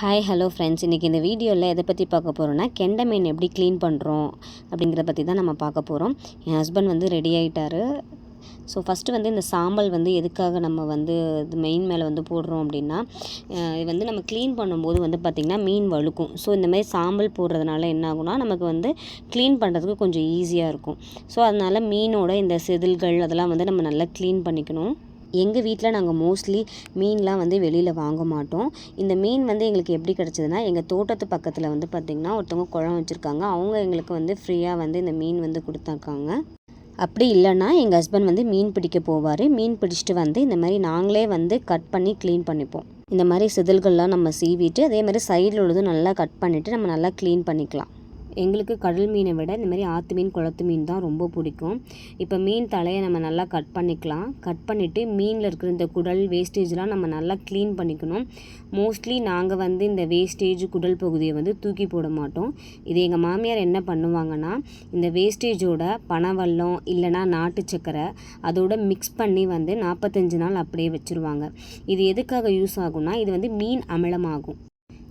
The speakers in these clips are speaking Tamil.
ஹாய் ஹலோ ஃப்ரெண்ட்ஸ் இன்றைக்கி இந்த வீடியோவில் எதை பற்றி பார்க்க போகிறோன்னா கெண்டை மீன் எப்படி க்ளீன் பண்ணுறோம் அப்படிங்கிறத பற்றி தான் நம்ம பார்க்க போகிறோம் என் ஹஸ்பண்ட் வந்து ரெடி ஆகிட்டாரு ஸோ ஃபஸ்ட்டு வந்து இந்த சாம்பல் வந்து எதுக்காக நம்ம வந்து இது மெயின் மேலே வந்து போடுறோம் அப்படின்னா இது வந்து நம்ம க்ளீன் பண்ணும்போது வந்து பார்த்திங்கன்னா மீன் வழுக்கும். ஸோ இந்த மாதிரி சாம்பல் போடுறதுனால என்ன ஆகும்னா நமக்கு வந்து க்ளீன் பண்ணுறதுக்கு கொஞ்சம் ஈஸியாக இருக்கும். ஸோ அதனால் மீனோட இந்த செதில்கள் அதெல்லாம் வந்து நம்ம நல்லா க்ளீன் பண்ணிக்கணும். எங்கள் வீட்டில் நாங்கள் மோஸ்ட்லி மீன்லாம் வந்து வெளியில் வாங்க மாட்டோம். இந்த மீன் வந்து எங்களுக்கு எப்படி கிடச்சிதுன்னா எங்கள் தோட்டத்து பக்கத்தில் வந்து பார்த்திங்கன்னா ஒருத்தவங்க குளம் வச்சுருக்காங்க. அவங்க எங்களுக்கு வந்து ஃப்ரீயாக வந்து இந்த மீன் வந்து கொடுத்தாக்காங்க. அப்படி இல்லைன்னா எங்கள் ஹஸ்பண்ட் வந்து மீன் பிடிக்க போவார். மீன் பிடிச்சிட்டு வந்து இந்த மாதிரி நாங்களே வந்து கட் பண்ணி க்ளீன் பண்ணிப்போம். இந்த மாதிரி செதில்கள்லாம் நம்ம சீவிட்டு அதே மாதிரி சைடில் உள்ளதும் நல்லா கட் பண்ணிவிட்டு நம்ம நல்லா க்ளீன் பண்ணிக்கலாம். எங்களுக்கு கடல் மீனை விட இந்த மாதிரி ஆற்று மீன் குளத்து மீன் தான் ரொம்ப பிடிக்கும். இப்போ மீன் தலையை நம்ம நல்லா கட் பண்ணிக்கலாம். கட் பண்ணிவிட்டு மீனில் இருக்கிற இந்த குடல் வேஸ்டேஜ்லாம் நம்ம நல்லா க்ளீன் பண்ணிக்கணும். மோஸ்ட்லி நாங்கள் வந்து இந்த வேஸ்டேஜ் குடல் பகுதியை வந்து தூக்கி போட மாட்டோம். இது எங்கள் மாமியார் என்ன பண்ணுவாங்கன்னா இந்த வேஸ்டேஜோட பனவல்லம் இல்லைனா நாட்டு சக்கரை அதோட மிக்ஸ் பண்ணி வந்து நாற்பத்தஞ்சு நாள் அப்படியே வச்சுருவாங்க. இது எதுக்காக யூஸ் ஆகும்னா இது வந்து மீன் அமிலமாகும்.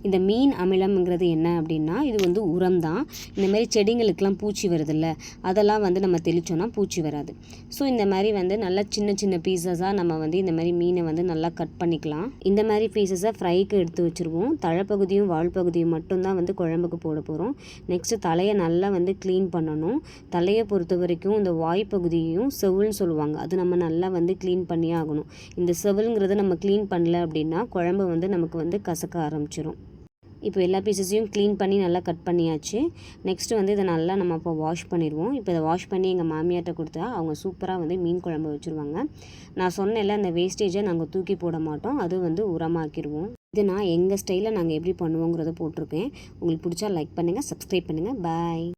இந்த மீன் அமிலம்ங்கிறது என்ன அப்படின்னா இது வந்து உரம் தான் இந்த மாதிரி செடிங்களுக்கெலாம் பூச்சி வருதுல்ல அதெல்லாம் வந்து நம்ம தெளித்தோன்னா பூச்சி வராது. ஸோ இந்த மாதிரி வந்து நல்லா சின்ன சின்ன பீசஸாக நம்ம வந்து இந்த மாதிரி மீனை வந்து நல்லா கட் பண்ணிக்கலாம். இந்த மாதிரி பீசஸை ஃப்ரைக்கு எடுத்து வச்சுருவோம். தழைப்பகுதியும் வால் பகுதியும் மட்டும்தான் வந்து குழம்புக்கு போட போகிறோம் நெக்ஸ்ட்டு தலையை நல்லா வந்து க்ளீன் பண்ணணும். தலையை பொறுத்த வரைக்கும் இந்த வாய் பகுதியையும் செவில்னு சொல்லுவாங்க. அது நம்ம நல்லா வந்து க்ளீன் பண்ணியே ஆகணும். இந்த செவிலுங்கிறத நம்ம க்ளீன் பண்ணல அப்படின்னா குழம்பு வந்து நமக்கு வந்து கசக்க ஆரம்பிச்சிடும் இப்போ எல்லா பீசஸையும் க்ளீன் பண்ணி நல்லா கட் பண்ணியாச்சு. நெக்ஸ்ட்டு வந்து இதை நல்லா நம்ம இப்போ வாஷ் பண்ணிடுவோம். இப்போ இதை வாஷ் பண்ணி எங்கள் மாமியார்கிட்ட கொடுத்தா அவங்க சூப்பராக வந்து மீன் குழம்பு வச்சுருவாங்க. நான் சொன்னேன்ல அந்த வேஸ்டேஜை நாங்கள் தூக்கி போட மாட்டோம். அது வந்து உரமாக்கிடுவோம். இது நான் எங்கள் ஸ்டைலில் நாங்கள் எப்படி பண்ணுவோங்கிறத போட்டிருக்கேன். உங்களுக்கு பிடிச்சா லைக் பண்ணுங்கள் சப்ஸ்கிரைப் பண்ணுங்கள் பாய்